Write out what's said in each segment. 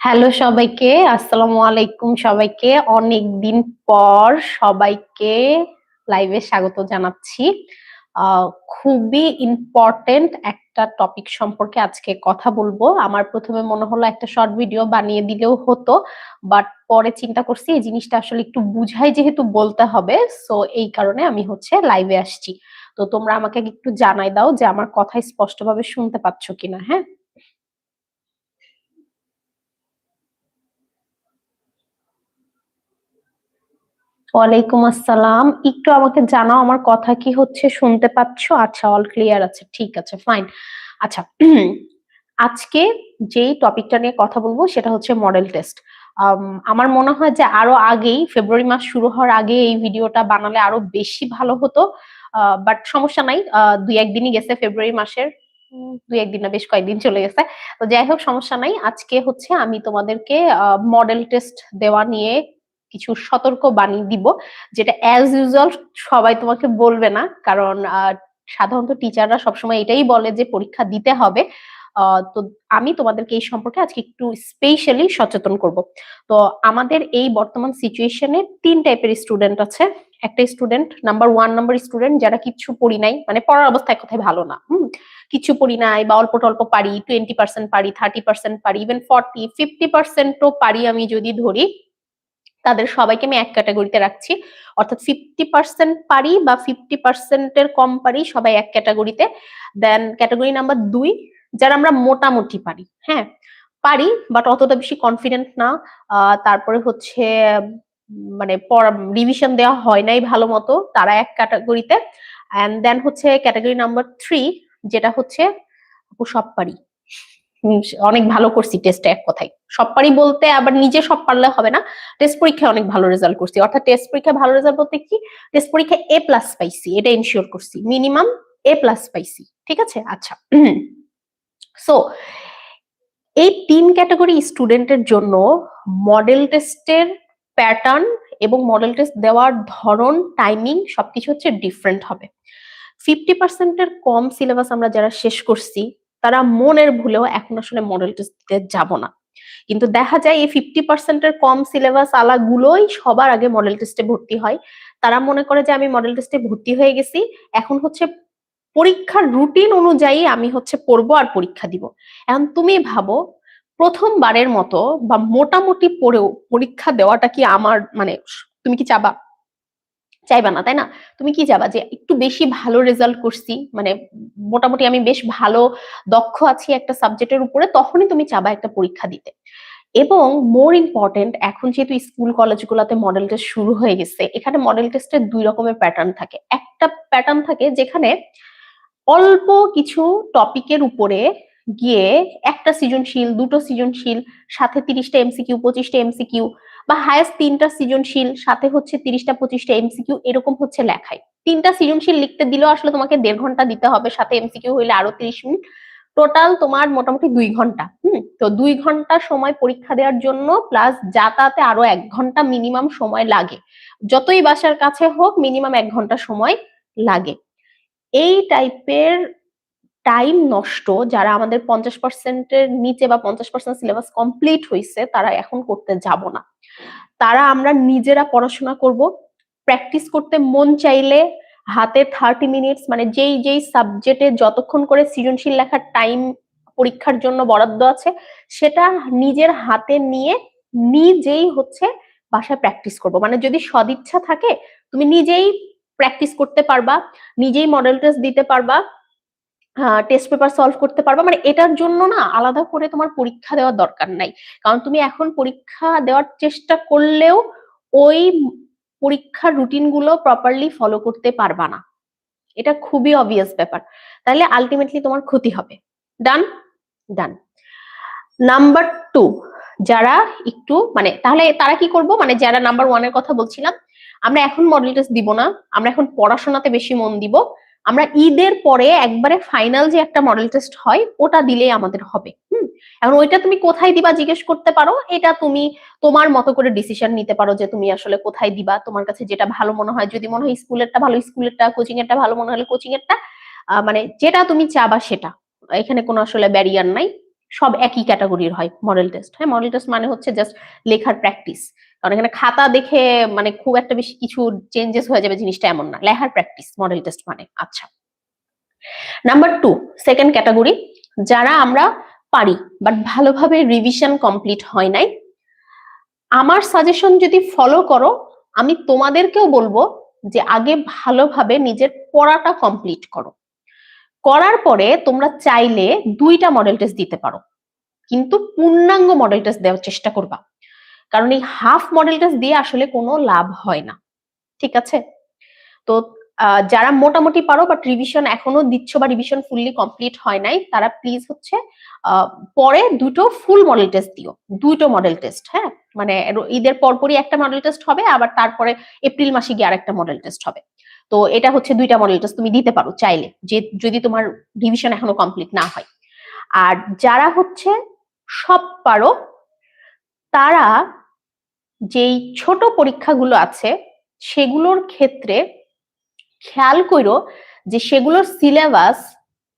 Hello সবাইকে আসসালামু আলাইকুম সবাইকে। অনেক দিন পর সবাইকে লাইভে স্বাগত জানাচ্ছি। খুবই ইম্পর্টেন্ট একটা টপিক সম্পর্কে আজকে কথা বলব। আমার প্রথমে মনে হলো একটা শর্ট ভিডিও বানিয়ে দিলেও হতো বাট পরে চিন্তা করছি এই জিনিসটা আসলে একটু বুঝাই যেহেতু বলতে হবে সো এই কারণে আমি হচ্ছে লাইভে আসছি। তো তোমরা আমাকে একটু জানাই দাও যে আমার কথা স্পষ্টভাবে শুনতে পাচ্ছ কিনা হ্যাঁ? ওয়ালাইকুম আসসালাম। একটু আমাকে জানাও আমার কথা কি হচ্ছে, শুনতে পাচ্ছো? আচ্ছা অল ক্লিয়ার আছে, ঠিক আছে ফাইন আচ্ছা আজকে যেই টপিকটা নিয়ে কথা বলব সেটা হচ্ছে মডেল টেস্ট আমার মনে হয় যে আরও আগেই ফেব্রুয়ারি মাস শুরু হওয়ার আগে এই ভিডিওটা বানালে আরও বেশি ভালো হতো। বাট সমস্যা নাই দুই একদিনই গেছে ফেব্রুয়ারি মাসের। দুই একদিন না, বেশ কয়েকদিন চলে গেছে। তো যাই হোক, সমস্যা নাই। আজকে হচ্ছে আমি তোমাদেরকে মডেল টেস্ট দেওয়া নিয়ে কিছু সতর্ক বাণী দিব, যেটা অ্যাজ ইউজুয়াল সবাই তোমাকে বলবে না। কারণ সাধারণত টিচাররা সবসময় এটাই বলে যে পরীক্ষা দিতে হবে। তো আমি তোমাদেরকে এই সম্পর্কে আজকে একটু স্পেশালি সচেতন করব। তো আমাদের এই বর্তমান সিচুয়েশনে তিন টাইপের স্টুডেন্ট আছে। একটা student number one number student যারা কিছু পড়ি নাই মানে পড়ার অবস্থায় কোথায় ভালো না, হুম? কিছু পড়ি নাই বা অল্প টল্প পারি টোয়েন্টি পার্সেন্ট পারি থার্টি পার্সেন্ট পারি ইভেন ফর্টি ফিফটি পার্সেন্টও পারি আমি যদি ধরি। তাদের সবাইকে আমি এক ক্যাটাগরিতে রাখছি। অর্থাৎ ফিফটি পার্সেন্ট পারি বা ফিফটি পার্সেন্টের কম পারি সবাই এক ক্যাটাগরিতে দেন ক্যাটাগরি নাম্বার দুই, যারা আমরা মোটামুটি পারি হ্যাঁ? পারি বাট অতটা বেশি কনফিডেন্ট না। তারপরে হচ্ছে মানে রিভিশন দেওয়া হয় নাই ভালো মতো, তারা এক ক্যাটাগরিতে অ্যান্ড দেন হচ্ছে ক্যাটাগরি নাম্বার থ্রি যেটা হচ্ছে, সব পারি। অনেক ভালো করছি টেস্টে এক কথায়। সব পারি বলতে আবার নিজে সব পারলে হবে না। টেস্ট পরীক্ষায় অনেক ভালো রেজাল্ট করছি। অর্থাৎ টেস্ট পরীক্ষায় ভালো রেজাল্ট বলতে কি? টেস্ট পরীক্ষায় এ প্লাস পাইছি, এটা ইনশিওর করছি। মিনিমাম এ প্লাস পাইছি, ঠিক আছে? আচ্ছা। সো এই তিন ক্যাটাগরি স্টুডেন্টের জন্য মডেল টেস্টের প্যাটার্ন এবং মডেল টেস্ট দেওয়ার ধরন টাইমিং সবকিছু হচ্ছে ডিফারেন্ট হবে। ফিফটি পার্সেন্টের কম সিলেবাস আমরা যারা শেষ করছি তারা মনের ভুলেও এখন আসলে মডেল টেস্ট দিতে যাব না। কিন্তু দেখা যায় এই ফিফটি পার্সেন্টের কম সিলেবাস আলাগুলোই সবার আগে মডেল টেস্টে ভর্তি হয়। তারা মনে করে যে আমি মডেল টেস্টে ভর্তি হয়ে গেছি, এখন হচ্ছে পরীক্ষার রুটিন অনুযায়ী আমি হচ্ছে পড়ব আর পরীক্ষা দিব। এখন তুমি ভাবো, প্রথমবারের মতো বা মোটামুটি পড়েও পরীক্ষা দেওয়াটা কি আমার মানে তুমি কি চাবা? চাইবা না, তাই না? তুমি কি চাবা যে একটু বেশি ভালো রেজাল্ট করছি? মানে মোটামুটি আমি বেশ ভালো, দক্ষ আছি একটা সাবজেক্টের উপরে, তখনই তুমি চাবা একটা পরীক্ষা দিতে। এবং মোর ইম্পর্টেন্ট এখন যেহেতু স্কুল কলেজগুলোতে মডেল টেস্ট শুরু হয়ে গেছে, এখানে মডেল টেস্টের দুই রকমের প্যাটার্ন থাকে। একটা প্যাটার্ন থাকে যেখানে অল্প কিছু টপিকের উপরে গিয়ে একটা সৃজনশীল, দুটো সৃজনশীল, সাথে তিরিশটা এমসিকিউ পঁচিশটা এমসিকিউ বা হায়েস্ট তিনটা সৃজনশীল, সাথে হচ্ছে তিরিশটা, পঁচিশটা এমসিকিউ এরকম হচ্ছে লেখায় তিনটা সৃজনশীল লিখতে দিলেও আসলে তোমাকে দেড় ঘণ্টা দিতে হবে, সাথে এমসিকিউ হইলে আরও তিরিশ মিনিট। টোটাল তোমার মোটামুটি দুই ঘণ্টা, হুম? তো দুই ঘণ্টা সময় পরীক্ষা দেওয়ার জন্য প্লাস যাতায়াতে আরও এক ঘণ্টা মিনিমাম সময় লাগে। যতই বাসার কাছে হোক মিনিমাম এক ঘণ্টা সময় লাগে। এই টাইপের টাইম নষ্ট, যারা আমাদের পঞ্চাশ পার্সেন্টের নিচে বা পঞ্চাশ পার্সেন্ট সিলেবাস কমপ্লিট হয়েছে তারা এখন করতে যাব না। তারা আমরা নিজেরা পড়াশোনা করব প্র্যাকটিস করতে মন চাইলে হাতে থার্টি মিনিটস মানে যেই যেই সাবজেক্টে যতক্ষণ করে সৃজনশীল লেখার টাইম পরীক্ষার জন্য বরাদ্দ আছে, সেটা নিজের হাতে নিয়ে নিজেই হচ্ছে বাসায় প্র্যাকটিস করব। মানে যদি সদিচ্ছা থাকে, তুমি নিজেই প্র্যাকটিস করতে পারবা, নিজেই মডেল টেস্ট দিতে পারবা টেস্ট পেপার সলভ করতে পারবা। মানে এটার জন্য না আলাদা করে তোমার পরীক্ষা দেওয়ার দরকার নাই। কারণ তুমি এখন পরীক্ষা দেওয়ার চেষ্টা করলেও ওই পরীক্ষার রুটিনগুলো প্রপারলি ফলো করতে পারবা না। এটা খুবই অবভিয়াস ব্যাপার। তাহলে আলটিমেটলি তোমার ক্ষতি হবে। ডান ডান নাম্বার টু যারা একটু মানে তাহলে তারা কি করব? মানে যারা নাম্বার ওয়ানের কথা বলছিলাম, আমরা এখন মডেল টেস্ট দিব না। আমরা এখন পড়াশোনাতে বেশি মন দিব। আমরা ঈদের পরে একবারে ফাইনাল যে একটা মডেল টেস্ট হয়, ওটা দিলেই আমাদের হবে। হুম? এখন ওইটা তুমি কোথায় দিবা জিজ্ঞেস করতে পারো, এটা তুমি তোমার মতো করে ডিসিশন নিতে পারো যে তুমি আসলে কোথায় দিবা। তোমার কাছে যেটা ভালো মনে হয়, যদি মনে হয় স্কুলেরটা ভালো, স্কুলেরটা কোচিং এরটা ভালো মনে হলে কোচিং এরটা মানে যেটা তুমি চাবা সেটা। এখানে কোনো আসলে ব্যারিয়ার নাই, সব একই ক্যাটাগরির হয় মডেল টেস্ট হ্যাঁ মডেল টেস্ট মানে হচ্ছে জাস্ট লেখার প্র্যাকটিস কারণ এখানে খাতা দেখে মানে খুব একটা বেশি কিছু চেঞ্জেস হয়ে যাবে জিনিসটা এমন না। লেখার প্র্যাকটিস মডেল টেস্ট মানে। আচ্ছা। নাম্বার টু সেকেন্ড ক্যাটাগরি যারা আমরা পারি বাট ভালোভাবে রিভিশন কমপ্লিট হয় নাই, আমার সাজেশন যদি ফলো করো, আমি তোমাদেরকেও বলব যে আগে ভালোভাবে নিজের পড়াটা কমপ্লিট করো। করার পরে তোমরা চাইলে দুইটা মডেল টেস্ট দিতে পারো। কিন্তু পূর্ণাঙ্গ মডেল টেস্ট দেওয়ার চেষ্টা করবা। কারণ এই হাফ মডেল টেস্ট দিয়ে আসলে কোনো লাভ হয় না। ঠিক আছে? তো যারা মোটামুটি পারো বাট রিভিশন এখনও দিচ্ছ বা রিভিশন ফুললি কমপ্লিট হয় নাই, তারা প্লিজ হচ্ছে পরে দুটো ফুল মডেল টেস্ট দিও। দুটো মডেল টেস্ট হ্যাঁ? মানে ঈদের পরপরই একটা মডেল টেস্ট হবে, আবার তারপরে এপ্রিল মাসে গিয়ে আরেকটা মডেল টেস্ট হবে। তো এটা হচ্ছে দুইটা মডেল টেস্ট তুমি দিতে পারো চাইলে, যে, যদি তোমার রিভিশন এখনও কমপ্লিট না হয়। আর যারা হচ্ছে সব পারো, তারা যেই ছোট পরীক্ষাগুলো আছে, সেগুলোর ক্ষেত্রে খেয়াল করো যে সেগুলোর সিলেবাস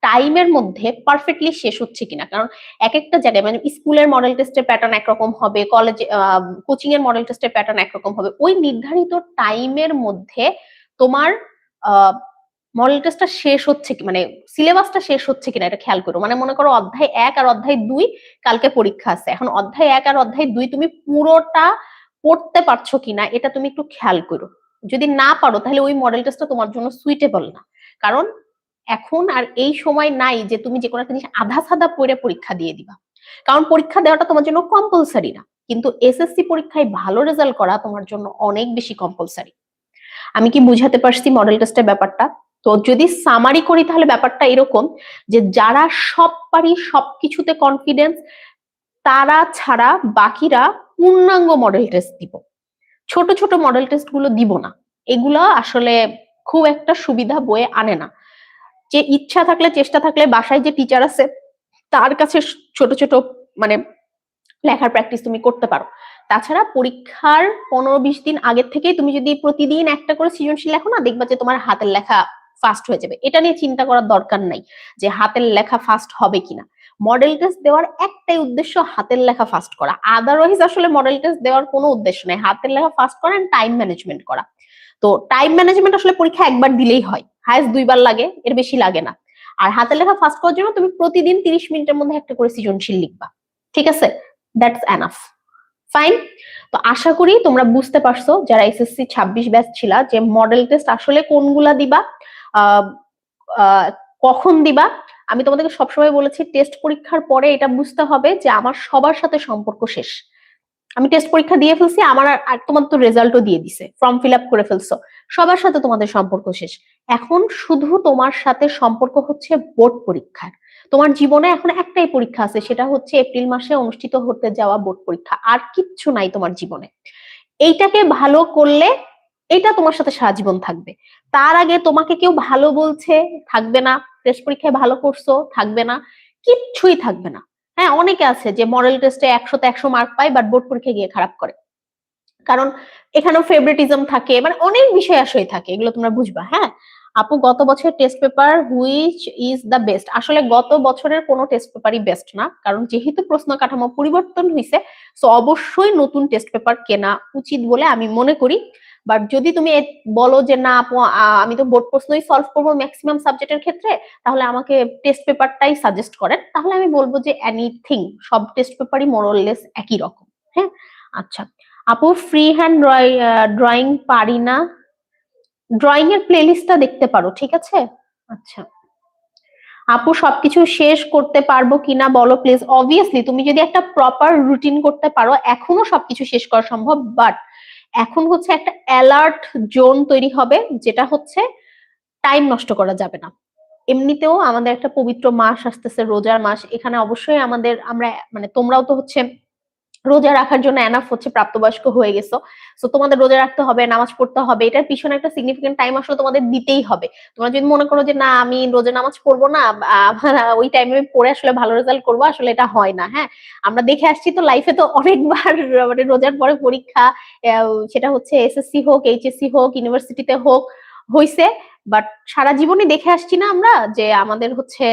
টাইমের মধ্যে পারফেক্টলি শেষ হচ্ছে কিনা। কারণ এক একটা জায়গায় মানে স্কুলের মডেল টেস্টের প্যাটার্ন একরকম হবে কলেজে কোচিং এর মডেল টেস্টের প্যাটার্ন একরকম হবে। ওই নির্ধারিত টাইমের মধ্যে তোমার মডেল টেস্টটা শেষ হচ্ছে কি মানে সিলেবাসটা শেষ হচ্ছে কিনা এটা খেয়াল করো। মানে মনে করো অধ্যায় এক আর অধ্যায় দুই কালকে পরীক্ষা আছে। এখন অধ্যায় এক আর অধ্যায় দুই তুমি পুরোটা পড়তে পারছ কিনা, এটা তুমি একটু খেয়াল করো। যদি না পারো, তাহলে ওই মডেল টেস্টটা তোমার জন্য সুইটেবল না। কারণ এখন আর এই সময় নাই যে তুমি যে কোনো একটা জিনিস আধা সাদা পড়ে পরীক্ষা দিয়ে দিবা। কারণ পরীক্ষা দেওয়াটা তোমার জন্য কম্পালসারি না। কিন্তু এসএসসি পরীক্ষায় ভালো রেজাল্ট করা তোমার জন্য অনেক বেশি কম্পালসারি আমি কি বুঝাতে পারছি মডেল টেস্টের ব্যাপারটা? তো যদি সামারি করি, তাহলে ব্যাপারটা এরকম যে যারা সব পারি সবকিছুতে কনফিডেন্স তারা ছাড়া বাকিরা পূর্ণাঙ্গ মডেল টেস্ট দিব। ছোট ছোট মডেল টেস্টগুলো দিব না। এগুলো আসলে খুব একটা সুবিধা বয়ে আনে না। যে ইচ্ছা থাকলে, চেষ্টা থাকলে বাসায় যে টিচার আছে, তার কাছে ছোট ছোট মানে লেখার প্র্যাকটিস তুমি করতে পারো। তাছাড়া পরীক্ষার পনেরো, বিশ দিন আগের থেকেই তুমি যদি প্রতিদিন একটা করে সৃজনশীল লেখো না, দেখবা যে তোমার হাতের লেখা ফাস্ট হয়ে যাবে। এটা নিয়ে চিন্তা করার দরকার নাই যে হাতের লেখা ফাস্ট হবে কিনা। মডেল টেস্ট দেওয়ার একটাই উদ্দেশ্য হাতের লেখা ফাস্ট করা। আদারওয়াইজ আসলে মডেল টেস্ট দেওয়ার কোনো উদ্দেশ্য নেই। হাতের লেখা ফাস্ট করা এন্ড টাইম ম্যানেজমেন্ট করা। তো টাইম ম্যানেজমেন্ট আসলে পরীক্ষা একবার দিলেই হয়। হায়েস্ট দুইবার লাগে, এর বেশি লাগে না। আর হাতের লেখা ফাস্ট করার জন্য তুমি প্রতিদিন তিরিশ মিনিটের মধ্যে একটা করে সৃজনশীল লিখবা। ঠিক আছে? দ্যাটস এনাফ ফাইন তো আশা করি তোমরা বুঝতে পারছ, যারা এসএসসি ছাব্বিশ ব্যাচ ছিল, যে মডেল টেস্ট আসলে কোনগুলা দিবা কখন দিবা আমি তোমাদেরকে সবসময় বলেছি টেস্ট পরীক্ষার পরে এটা বুঝতে হবে যে আমার সবার সাথে সম্পর্ক শেষ। আমি টেস্ট পরীক্ষা দিয়ে ফেলছি, আমার আর তোমার তো রেজাল্টও দিয়ে দিছে ফর্ম ফিল আপ করে ফেলছো। সবার সাথে তোমাদের সম্পর্ক শেষ। এখন শুধু তোমার সাথে সম্পর্ক হচ্ছে বোর্ড পরীক্ষার। তোমার জীবনে এখন একটাই পরীক্ষা আছে, সেটা হচ্ছে এপ্রিল মাসে অনুষ্ঠিত হতে যাওয়া বোর্ড পরীক্ষা। আর কিচ্ছু নাই তোমার জীবনে। এইটাকে ভালো করলে এটা তোমার সাথে সারা জীবন থাকবে। তার আগে তোমাকে কেউ ভালো বলছে, থাকবে না। টেস্ট পরীক্ষায় ভালো করছ, থাকবে না, কিচ্ছুই থাকবে না। হ্যাঁ অনেকে আছে যে মডেল টেস্টে একশোতে একশো মার্ক পায় বাট বোর্ড পরীক্ষায় গিয়ে খারাপ করে। কারণ এখানেও ফেভারিটিজম থাকে মানে অনেক বিষয় আসলে থাকে, এগুলো তোমরা বুঝবা হ্যাঁ? আপু, গত বছর test paper which is the best আসলে গত বছরের কোনো টেস্ট পেপারই বেস্ট না, কারণ যেহেতু প্রশ্ন কাঠামো পরিবর্তন হয়েছে সো অবশ্যই নতুন টেস্ট পেপার কেনা উচিত বলে আমি মনে করি। বাট যদি তুমি বলো যে না আমি তো বোর্ড প্রশ্নই সলভ করব ম্যাক্সিমাম সাবজেক্টের ক্ষেত্রে, তাহলে আমাকে টেস্ট পেপারটাই সাজেস্ট করেন। তাহলে আমি বলব যে এনিথিং সব টেস্ট পেপারই মোরলেস একই রকম হ্যাঁ? আচ্ছা আপু ফ্রি হ্যান্ড ড্রয়িং পারি না। ড্রয়িং এর প্লেলিস্টটা দেখতে পারো, ঠিক আছে? আচ্ছা আপু, সবকিছু শেষ করতে পারব কিনা বলো প্লিজ অবভিয়াসলি তুমি যদি একটা প্রপার রুটিন করতে পারো, এখনও সবকিছু শেষ করা সম্ভব বাট এখন হচ্ছে একটা অ্যালার্ট জোন তৈরি হবে, যেটা হচ্ছে টাইম নষ্ট করা যাবে না। এমনিতেও আমাদের একটা পবিত্র মাস আসতেছে, রোজার মাস। এখানে অবশ্যই আমাদের, আমরা মানে তোমরাও তো হচ্ছে রোজা রাখার জন্য এনাফ হচ্ছে প্রাপ্তবয়স্ক হয়ে গেছো। তো তোমাদের রোজা রাখতে হবে, নামাজ পড়তে হবে, এটার পিছনে একটা সিগনিফিকেন্ট টাইম আসলে তোমাদের দিতেই হবে। তোমরা যদি মনে করো যে, না, আমি রোজা নামাজ পড়ব না ওই টাইমে আমি পড়ে আসলে ভালো রেজাল্ট করব আসলে এটা হয় না হ্যাঁ? আমরা দেখে আসছি তো লাইফে তো অনেকবার মানে রোজার পরে পরীক্ষা সেটা হচ্ছে এসএসসি হোক এইচএসসি হোক ইউনিভার্সিটিতে হোক, হইছে। বাট সারা জীবনই দেখে আসছি না আমরা যে আমাদের হচ্ছে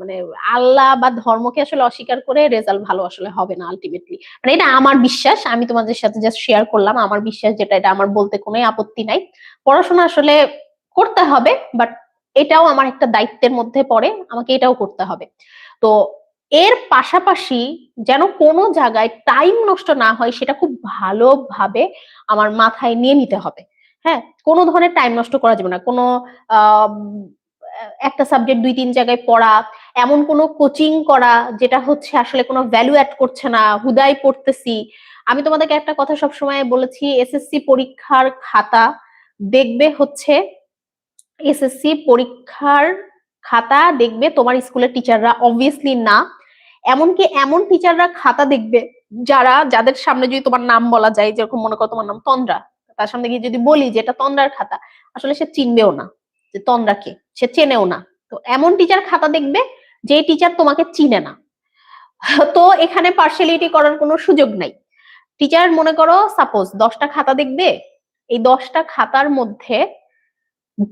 মানে আল্লাহ বা ধর্মকে আসলে অস্বীকার করে রেজাল্ট ভালো আসলে হবে না আলটিমেটলি মানে এটা আমার বিশ্বাস, আমি তোমাদের সাথে জাস্ট শেয়ার করলাম। আমার বিশ্বাস যেটা, এটা আমার বলতে কোনো আপত্তি নাই। পড়াশোনা আসলে করতে হবে বাট এটাও আমার একটা দায়িত্বের মধ্যে পড়ে, আমাকে এটাও করতে হবে। তো এর পাশাপাশি যেন কোনো জায়গায় টাইম নষ্ট না হয়, সেটা খুব ভালোভাবে আমার মাথায় নিয়ে নিতে হবে। হ্যাঁ কোনো ধরনের টাইম নষ্ট করা যাবে না। কোনো একটা সাবজেক্ট দুই, তিন জায়গায় পড়া, এমন কোনো কোচিং করা যেটা হচ্ছে আসলে কোনো ভ্যালু অ্যাড করছে না, হুদাই পড়তেছি। আমি তোমাদেরকে একটা কথা সবসময় বলেছি এসএসসি পরীক্ষার খাতা দেখবে হচ্ছে এসএসসি পরীক্ষার খাতা দেখবে তোমার স্কুলের টিচাররা অবভিয়াসলি না। এমনকি এমন টিচাররা খাতা দেখবে, যারা, যাদের সামনে যদি তোমার নাম বলা যায়, যেরকম মনে করো তোমার নাম তন্দ্রা তার সামনে গিয়ে যদি বলি যে এটা তন্দ্রার খাতা, আসলে সে চিনবেও না যে তন্দ্রা কে, সে চেনেও না। তো এমন টিচার খাতা দেখবে যে টিচার তোমাকে চিনে না। তো এখানে পার্সিয়ালিটি করার কোনো সুযোগ নাই। টিচার মনে করো সাপোজ দশটা খাতা দেখবে, এই দশটা খাতার মধ্যে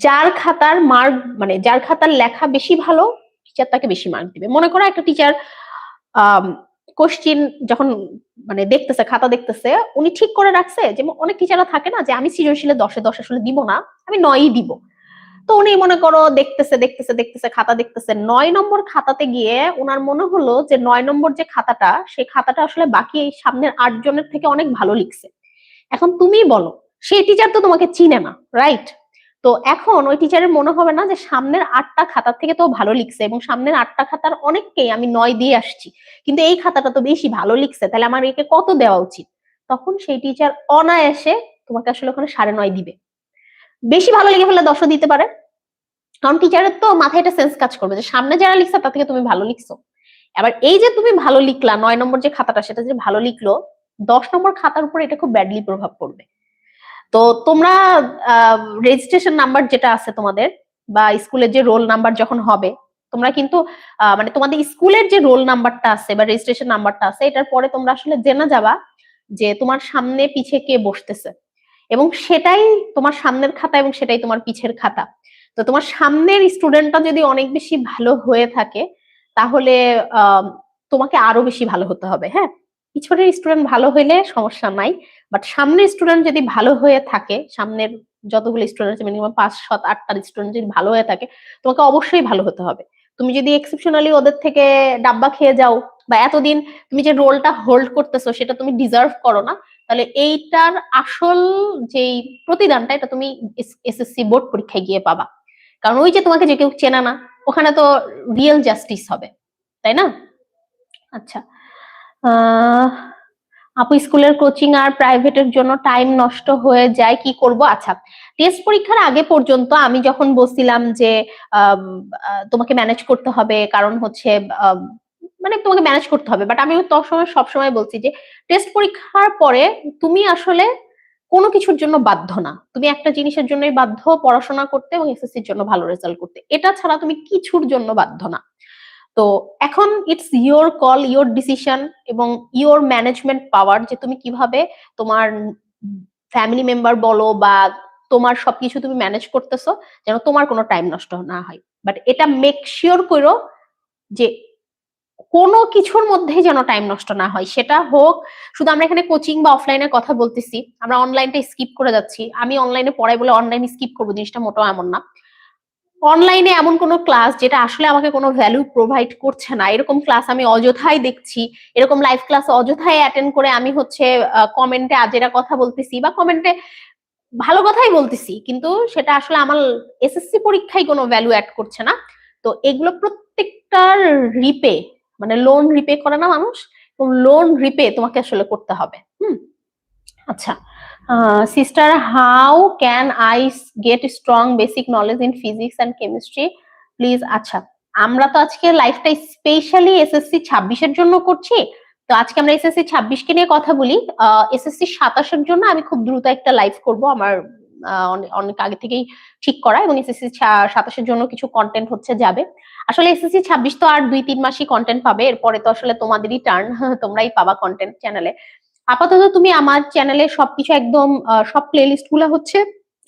যার খাতার মার্ক মানে যার খাতার লেখা বেশি ভালো টিচার তাকে বেশি মার্ক দিবে। মনে করো একটা টিচার কোশ্চিন যখন মানে দেখতেছে, খাতা দেখতেছে, উনি ঠিক করে রাখছে যে, অনেক টিচাররা থাকে না যে, আমি সৃজনশীলে দশে, দশ আসলে দিব না, আমি নয়ই দিব। তো উনি মনে করো দেখতেছে দেখতেছে দেখতেছে, খাতা দেখতেছে, নয় নম্বর খাতাতে গিয়ে ওনার মনে হলো যে, নয় নম্বর যে খাতাটা সেই খাতাটা আসলে বাকি সামনের আট জনের থেকে অনেক ভালো লিখছে। এখন তুমি বলো সেই টিচার তো তোমাকে চিনে না রাইট তো এখন ওই টিচারের মনে হবে না যে সামনের আটটা খাতার থেকে তো ভালো লিখছে এবং সামনের আটটা খাতার অনেককেই আমি নয় দিয়ে আসছি। কিন্তু এই খাতাটা তো বেশি ভালো লিখছে, তাহলে আমার একে কত দেওয়া উচিত? তখন সেই টিচার অনায়াসে তোমাকে আসলে ওখানে সাড়ে নয় দিবে। বেশি ভালো লিখে ফেলে দশও দিতে পারে। কারণ টিচারের তো মাথায় এটা সেন্স কাজ করবে যে সামনে যারা লিখছে তার থেকে তুমি ভালো লিখছো। এবার এই যে তুমি ভালো লিখলা, নয় নম্বর যে খাতাটা সেটা যে ভালো লিখলো, দশ নম্বর খাতার উপর এটা খুব ব্যাডলি প্রভাব পড়বে। তো তোমরা রেজিস্ট্রেশন নাম্বার যেটা আছে তোমাদের বা স্কুলের যে রোল নাম্বার যখন হবে, তোমরা কিন্তু মানে তোমাদের স্কুলের যে রোল নাম্বারটা আছে বা রেজিস্ট্রেশন নাম্বারটা আছে, এটার পরে তোমরা আসলে জেনে যাবা যে তোমার সামনে পিছে কে বসতেছে। এবং সেটাই তোমার সামনের খাতা এবং সেটাই তোমার পিছের খাতা। তো তোমার সামনের স্টুডেন্টটা যদি অনেক বেশি ভালো হয়ে থাকে, তাহলে তোমাকে আরও বেশি ভালো হতে হবে হ্যাঁ? পিছনের স্টুডেন্ট ভালো হইলে সমস্যা নাই। বাট সামনের স্টুডেন্ট যদি ভালো হয়ে থাকে, সামনের যতগুলো স্টুডেন্ট আছে মিনিমাম পাঁচ, সাত আটটা স্টুডেন্ট যদি ভালো হয়ে থাকে, তোমাকে অবশ্যই ভালো হতে হবে। তুমি যদি এক্সেপশনালি ওদের থেকে ডাব্বা খেয়ে যাও, বা এতদিন তুমি যে রোলটা হোল্ড করতেছো, সেটা তুমি ডিজার্ভ করো না, তাহলে এইটার আসল যেই প্রতিদানটা, এটা তুমি এসএসসি বোর্ড পরীক্ষায় গিয়ে পাবা। কারণ ওই যে তোমাকে যে কেউ চেনা না, ওখানে তো রিয়েল জাস্টিস হবে, তাই না? আচ্ছা আহ আপু, স্কুলের কোচিং আর প্রাইভেটের জন্য টাইম নষ্ট হয়ে যায়, কি করব? আচ্ছা টেস্ট পরীক্ষার আগে পর্যন্ত আমি যখন বলছিলাম যে তোমাকে ম্যানেজ করতে হবে, কারণ হচ্ছে মানে তোমাকে ম্যানেজ করতে হবে বাট আমি সময় সবসময় বলছি যে টেস্ট পরীক্ষার পরে তুমি আসলে কোনো কিছুর জন্য বাধ্য না। তুমি একটা জিনিসের জন্যই বাধ্য পড়াশোনা করতে এবং এসএসসির জন্য ভালো রেজাল্ট করতে। এটা ছাড়া তুমি কিছুর জন্য বাধ্য না। তো এখন it's your call your decision এবং ইয়োর ম্যানেজমেন্ট পাওয়ার যে তুমি কীভাবে তোমার ফ্যামিলি মেম্বার বলো বা তোমার সবকিছু তুমি ম্যানেজ করতেছো যেন তোমার কোনো টাইম নষ্ট না হয়। বাট এটা মেক শিওর করো যে কোনো কিছুর মধ্যে যেন টাইম নষ্ট না হয়। সেটা হোক, শুধু আমরা এখানে কোচিং বা অফলাইনের কথা বলতেছি, আমরা অনলাইনটা স্কিপ করে যাচ্ছি। আমি অনলাইনে পড়াই বলে অনলাইন স্কিপ করব, জিনিসটা মোটেও এমন না। অনলাইনে এমন কোনো ক্লাস যেটা আসলে আমাকে কোনো ভ্যালু প্রোভাইড করছে না। এরকম ক্লাস আমি অযথাই দেখছি। এরকম লাইভ ক্লাস অযথাই অ্যাটেন্ড করে আমি হচ্ছে কমেন্টে আজেরা কথা বলতেছি বা কমেন্টে ভালো কথাই বলতেছি, কিন্তু সেটা আসলে আমার এসএসসি পরীক্ষায় কোনো ভ্যালু অ্যাড করছে না। তো এগুলো প্রত্যেকটার রিপে মানে লোন রিপে করে না মানুষ লোন রিপে তোমাকে আসলে করতে হবে। হুম? আচ্ছা। Sister how can I get strong basic knowledge in physics and chemistry please আচ্ছা আমরা তো আজকে লাইফটা স্পেশালি এসএসসি ছাব্বিশের জন্য করছি। তো আজকে আমরা এসএসসি ছাব্বিশকে নিয়ে কথা বলি। এসএসসি সাতাশের জন্য আমি খুব দ্রুত একটা লাইভ করব আমার অনেক আগে থেকেই ঠিক করা এবং এসএসসি সাতাশের জন্য কিছু কন্টেন্ট হচ্ছে, যাবে। আসলে এসএসসি ছাব্বিশ তো আর দুই তিন মাসই কন্টেন্ট পাবে। এরপরে তো আসলে তোমাদেরই টার্ন তোমরাই পাবা কন্টেন্ট চ্যানেলে আপাতত তুমি আমার চ্যানেলে সবকিছু একদম সব প্লে লিস্টগুলা হচ্ছে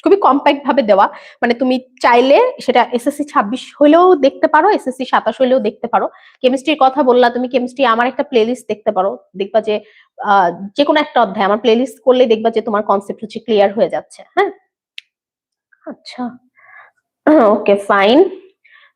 খুবই কম্প্যাক্ট ভাবে দেওয়া। মানে তুমি চাইলে সেটা এসএসসি ছাব্বিশ হলেও দেখতে পারো এসএসসি সাতাশ হলেও দেখতে পারো। কেমিস্ট্রির কথা বললা, তুমি কেমিস্ট্রি আমার একটা প্লেলিস্ট দেখতে পারো। দেখবা যে যে কোনো একটা অধ্যায়, আমার প্লেলিস্ট করলে দেখবা যে তোমার কনসেপ্ট হচ্ছে ক্লিয়ার হয়ে যাচ্ছে। হ্যাঁ? আচ্ছা। Okay fine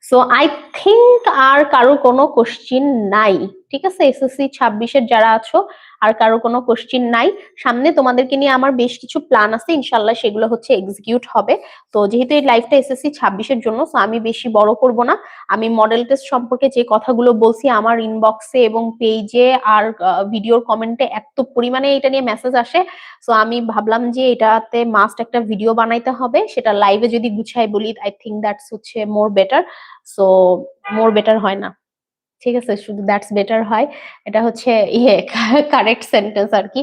so I think আর কারও কোনো কোশ্চিন নাই। ঠিক আছে? এসএসসি ছাব্বিশের যারা আছো আর কারও কোনো কোশ্চিন নাই, সামনে তোমাদেরকে নিয়ে আমার বেশ কিছু প্ল্যান আছে ইনশাল্লাহ সেগুলো হচ্ছে এক্সিকিউট হবে। তো যেহেতু এই লাইফটা এসএসসি ছাব্বিশের জন্য তো আমি বেশি বড় করব না। আমি মডেল টেস্ট সম্পর্কে যে কথাগুলো বলছি, আমার ইনবক্সে এবং পেজে আর ভিডিওর কমেন্টে এত পরিমাণে এটা নিয়ে মেসেজ আসে। সো আমি ভাবলাম যে এটাতে মাস্ট একটা ভিডিও বানাইতে হবে। সেটা লাইভে যদি গুছাই বলি আই থিঙ্ক দ্যাটস হচ্ছে more better so more better হয় না। ঠিক আছে, শুধু দ্যাটস বেটার হয়। এটা হচ্ছে ইয়ে কারেক্ট সেন্টেন্স আর কি।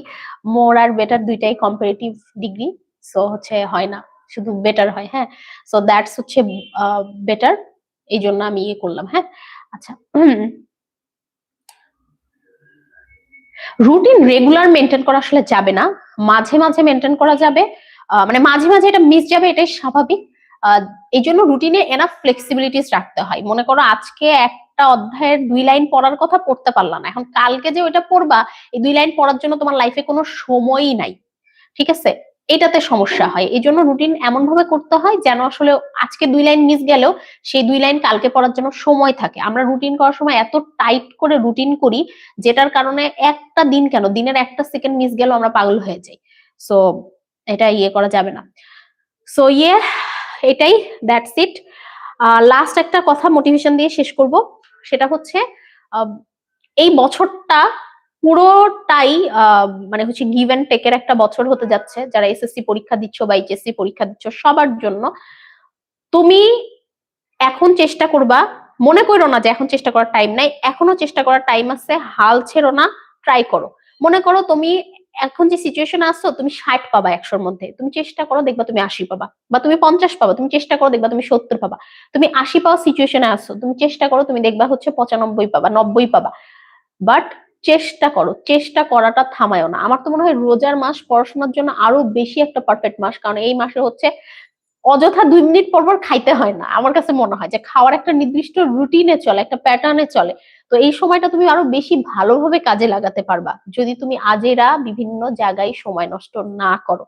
মোর আর বেটার দুইটাই কম্পারেটিভ ডিগ্রি সো হচ্ছে হয় না। শুধু বেটার হয় হ্যাঁ। সো দ্যাটস হচ্ছে বেটার এই জন্য আমি ইয়ে করলাম হ্যাঁ। আচ্ছা রুটিন রেগুলার মেনটেন করা আসলে যাবে না। মাঝে মাঝে মেনটেন করা যাবে মানে মাঝে মাঝে এটা মিস যাবে, এটাই স্বাভাবিক। এই জন্য রুটিনে এনাফ ফ্লেক্সিবিলিটিস রাখতে হয়। মনে করো আজকে একটা অধ্যায়ের দুই লাইন পড়ার কথা পড়তে পারলাম না। এখন কালকে যে ওইটা পড়বা, এই দুই লাইন পড়ার জন্য তোমার লাইফে কোনো সময়ই নাই। ঠিক আছে? এটাতে সমস্যা হয়। এই জন্য রুটিন এমন ভাবে করতে হয় যেন আসলে আজকে দুই লাইন মিস গেলেও সেই দুই লাইন কালকে পড়ার জন্য সময় থাকে। আমরা রুটিন করার সময় এত টাইট করে রুটিন করি যেটার কারণে একটা দিন কেন? দিনের একটা সেকেন্ড মিস গেলেও আমরা পাগল হয়ে যাই। সো এটা ইয়ে করা যাবে না। সো ইয়ে এটাই দ্যাটস ইট লাস্ট একটা কথা মোটিভেশন দিয়ে শেষ করব, সেটা হচ্ছে এই বছরটা পুরোটাই মানে হচ্ছে গিভ অ্যান্ড টেকের একটা বছর হতে যাচ্ছে, যারা এসএসসি পরীক্ষা দিচ্ছ বা এইচএসসি পরীক্ষা দিচ্ছ, সবার জন্য। তুমি এখন চেষ্টা করবা, মনে করো না যে এখন চেষ্টা করার টাইম নাই, এখনও চেষ্টা করার টাইম আছে, হাল ছেড়ো না ট্রাই করো। মনে করো তুমি এখন যে সিচুয়েশন আসছো তুমি ষাট পাবা একশোর মধ্যে। তুমি চেষ্টা করো দেখবা তুমি আশি পাবা, বা তুমি পঞ্চাশ পাবা, তুমি চেষ্টা করো দেখবা তুমি সত্তর পাবা। তুমি আশি পাওয়া সিচুয়েশনে আসছো তুমি চেষ্টা করো তুমি দেখবা হচ্ছে পঁচানব্বই পাবা, নব্বই পাবা। বাট চেষ্টা করো, চেষ্টা করাটা থামায়ও না। আমার তো মনে হয় রোজার মাস পড়াশোনার জন্য আরও বেশি একটা পারফেক্ট মাস, কারণ এই মাসে হচ্ছে অযথা দুই মিনিট পর পর খাইতে হয় না। আমার কাছে মনে হয় যে খাওয়ার একটা নির্দিষ্ট রুটিনে চলে, একটা প্যাটার্নে চলে। তো এই সময়টা তুমি আরও বেশি ভালোভাবে কাজে লাগাতে পারবা। যদি তুমি আজেরা বিভিন্ন জায়গায় সময় নষ্ট না করো।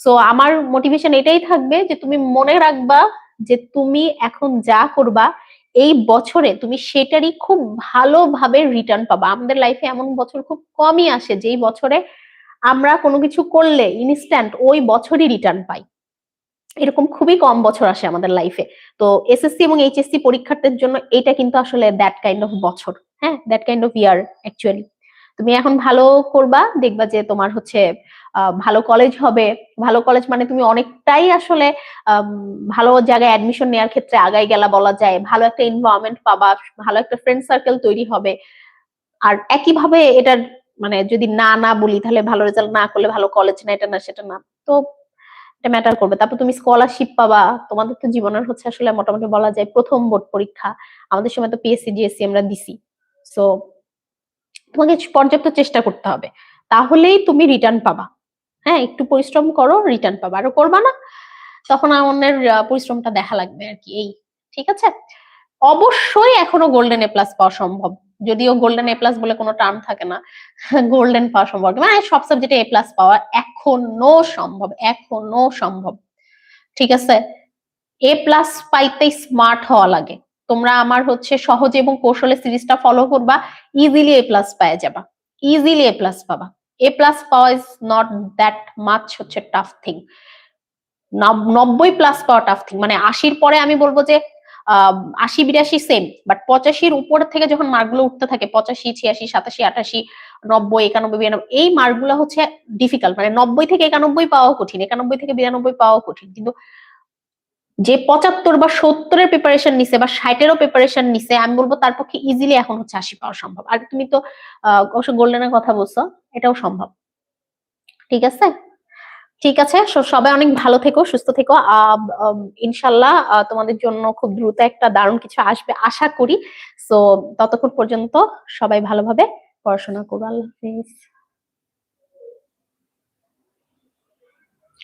সো আমার মোটিভেশন এটাই থাকবে যে তুমি মনে রাখবা যে তুমি এখন যা করবা, এই বছরে তুমি সেটারই খুব ভালোভাবে রিটার্ন পাবা। আমাদের লাইফে এমন বছর খুব কমই আসে যেই বছরে আমরা কোনো কিছু করলে ইনস্ট্যান্ট ওই বছরই রিটার্ন পাই। এরকম খুবই কম বছর আসে আমাদের লাইফে তো এসএসসি এবং এইচএসসি পরীক্ষার্থীর জন্য এটা কিন্তু আসলে দ্যাট কাইন্ড অফ বছর হ্যাঁ? That kind of year actually তুমি এখন ভালো করবা, দেখবা যে তোমার হচ্ছে ভালো কলেজ হবে। ভালো কলেজ মানে তুমি অনেকটাই আসলে ভালো জায়গায় অ্যাডমিশন নেওয়ার ক্ষেত্রে আগাই গেলা বলা যায়। ভালো একটা এনভায়রনমেন্ট পাবা, ভালো একটা ফ্রেন্ড সার্কেল তৈরি হবে। আর একইভাবে এটার মানে যদি না না বলি, তাহলে ভালো রেজাল্ট না করলে ভালো কলেজ না, এটা না, সেটা না। তো এটা ম্যাটার করবে। তারপর তুমি স্কলারশিপ পাবা। তোমাদের তো জীবনের হচ্ছে আসলে মোটামুটি বলা যায় প্রথম বোর্ড পরীক্ষা। আমাদের সময় তো পিএসসি জিএসসি আমরা দিছি। সো তোমাকে পর্যাপ্ত চেষ্টা করতে হবে। তাহলেই তুমি রিটার্ন পাবা। হ্যাঁ একটু পরিশ্রম করো রিটার্ন পাবা। আরও করবা না, তখন অন্যের পরিশ্রমটা দেখা লাগবে আর কি। এই, ঠিক আছে? অবশ্যই এখনও গোল্ডেন এ প্লাস পাওয়া সম্ভব। যদিও গোল্ডেন এ প্লাস বলে কোনো টার্ম থাকে না গোল্ডেন পাওয়া সম্ভব মানে সব সাবজেক্টে এ প্লাস পাওয়া এখনও সম্ভব এখনও সম্ভব। ঠিক আছে? এ প্লাস পাইতে স্মার্ট হওয়া লাগে। তোমরা আমার হচ্ছে সহজে এবং কৌশলের সিরিজটা ফলো করবা ইজিলি এ প্লাস পাওয়া যাবা। ইজিলি এ প্লাস পাবা। এ প্লাস পাওয়া ইজ নট দ্যাট মাচ হচ্ছে টাফ থিং নব্বই প্লাস পাওয়া টাফ থিং মানে আশির পরে আমি বলব যে আশি বিরাশি সেম বাট পঁচাশির উপর থেকে যখন মার্কগুলো উঠতে থাকে পঁচাশি ছিয়াশি সাতাশি আটাশি নব্বই একানব্বই বিরানব্বই এই মার্কগুলো হচ্ছে ডিফিকাল্ট মানে নব্বই থেকে একানব্বই পাওয়া কঠিন একানব্বই থেকে বিরানব্বই পাওয়া কঠিন কিন্তু যে পঁচাত্তর বা সত্তরের প্রিপারেশন নিছে বা ষাটেরও প্রিপারেশন নিছে আমি বলব তার পক্ষে ইজিলি এখন হচ্ছে আশি পাওয়া সম্ভব আর তুমি তো আহ, অবশ্য গোল্ডেনের কথা বলছো এটাও সম্ভব ঠিক আছে? ঠিক আছে? সবাই অনেক ভালো থেকো, সুস্থ থেকো। ইনশাল্লাহ তোমাদের জন্য খুব দ্রুত একটা দারুণ কিছু আসবে, আশা করি। তো ততক্ষণ পর্যন্ত সবাই ভালোভাবে পড়াশোনা করো। আল্লাহ হাফিজ।